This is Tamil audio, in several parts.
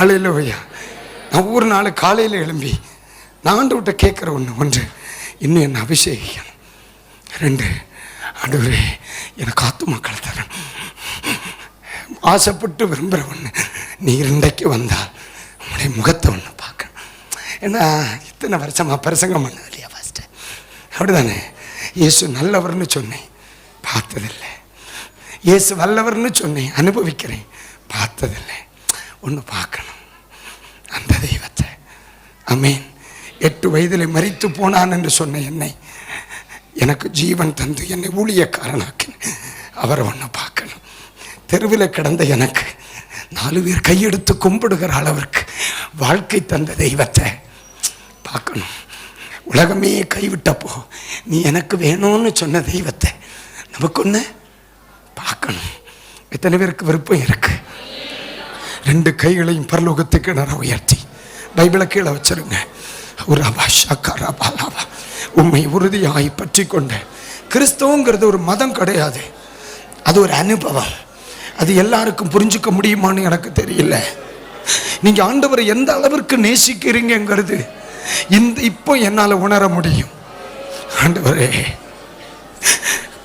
ஹalleluya நான் ஒவ்வொரு நாள் காலையில் எழும்பி நான் ஆண்டவர்கிட்ட கேட்குற ஒன்று ஒன்று இன்னும் என்ன அபிஷேகிக்கணும். ரெண்டு ஆண்டவரே எனக்கு ஆத்துமாக்களை தரேன் ஆசைப்பட்டு விரும்புகிற ஒன்று நீ இன்றைக்கு வந்தால் உன்னுடைய முகத்தை ஒன்று பார்க்கணும். ஏன்னா இத்தனை வருஷமா பிரசங்கம் பண்ணது இல்லையா ஃபஸ்ட்டு அப்படிதானே? இயேசு நல்லவர்னு சொன்னேன் பார்த்ததில்லை. இயேசு வல்லவர்னு சொன்னேன் அனுபவிக்கிறேன் பார்த்ததில்லை. ஒன்று பார்க்கணும். அந்த தெய்வத்தை. அமேன் எட்டு வயதில் மறித்து போனான் என்று சொன்ன என்னை எனக்கு ஜீவன் தந்து என்னை ஊழியக்காரனாக்கின. அவரை ஒன்று பார்க்கணும். தெருவில் கிடந்த எனக்கு நாலு பேர் கையெடுத்து கும்பிடுகிற அளவிற்கு வாழ்க்கை தந்த தெய்வத்தை பார்க்கணும். உலகமே கைவிட்டப்போ நீ எனக்கு வேணும்னு சொன்ன தெய்வத்தை நமக்கு ஒன்று பார்க்கணும். எத்தனை பேருக்கு விருப்பம் இருக்கு? ரெண்டு கைகளையும் பரலோகத்துக்கு நேர உயர்த்தி. பைபிளை கீழே வச்சிருங்க. ஒரு அபாஷாக்காரபாலாவா உண்மை உறுதியாகி பற்றி கொண்ட. கிறிஸ்தவங்கிறது ஒரு மதம் கிடையாது. அது ஒரு அனுபவம். அது எல்லாருக்கும் புரிஞ்சுக்க முடியுமான்னு எனக்கு தெரியல. நீங்கள் ஆண்டவரை எந்த அளவிற்கு நேசிக்கிறீங்கிறது இந்த இப்போ என்னால் உணர முடியும். ஆண்டவரே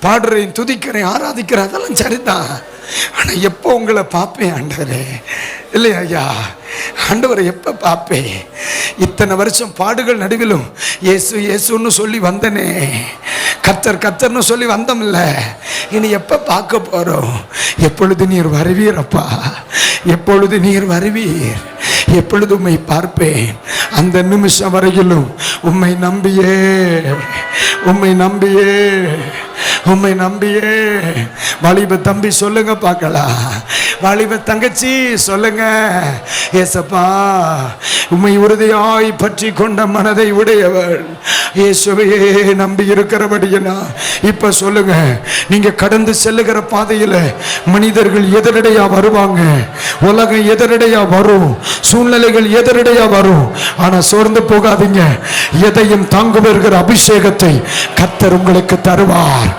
பாடுறேன் துதிக்கிறேன் ஆராதிக்கிறேன் அதெல்லாம் சரிதான். ஆனால் எப்போ உங்களை பார்ப்பேன் ஆண்டவரே? இல்லையா ஐயா? ஆண்டவரை எப்போ பார்ப்பேன்? இத்தனை வருஷம் பாடுகள் நடுவிலும் ஏசு இயேசுன்னு சொல்லி வந்தனே. கத்தர் கத்தர்னு சொல்லி வந்தோம்ல. இனி எப்போ பார்க்க போகிறோம் எப்பொழுது நீர் வருவீர் அப்பா? எப்பொழுது நீர் வருவீர்? எப்பொழுது உம்மை பார்ப்பேன்? அந்த நிமிஷம் வரையிலும் உம்மை நம்பியே. உம்மை நம்பியே. உம்மை நம்பியே. வாலிப தம்பி சொல்லுங்க பார்க்கலாம் வாலிப தங்கச்சி சொல்லுங்க. ஏசப்பா உம்மை உறுதியாய் பற்றி கொண்ட மனதை உடையவள். இயேசுவையே நம்பி இருக்கிறபடியா இப்ப சொல்லுங்க. நீங்க கடந்து செல்லுகிற பாதையில மனிதர்கள் எதிரடையா வருவாங்க? உலகம் எதிரடையா வரும்? சூழ்நிலைகள் எதிரடையா வரும்? ஆனா சோர்ந்து போகாதீங்க. எதையும் தாங்க அபிஷேகத்தை கத்தர் உங்களுக்கு தருவார்.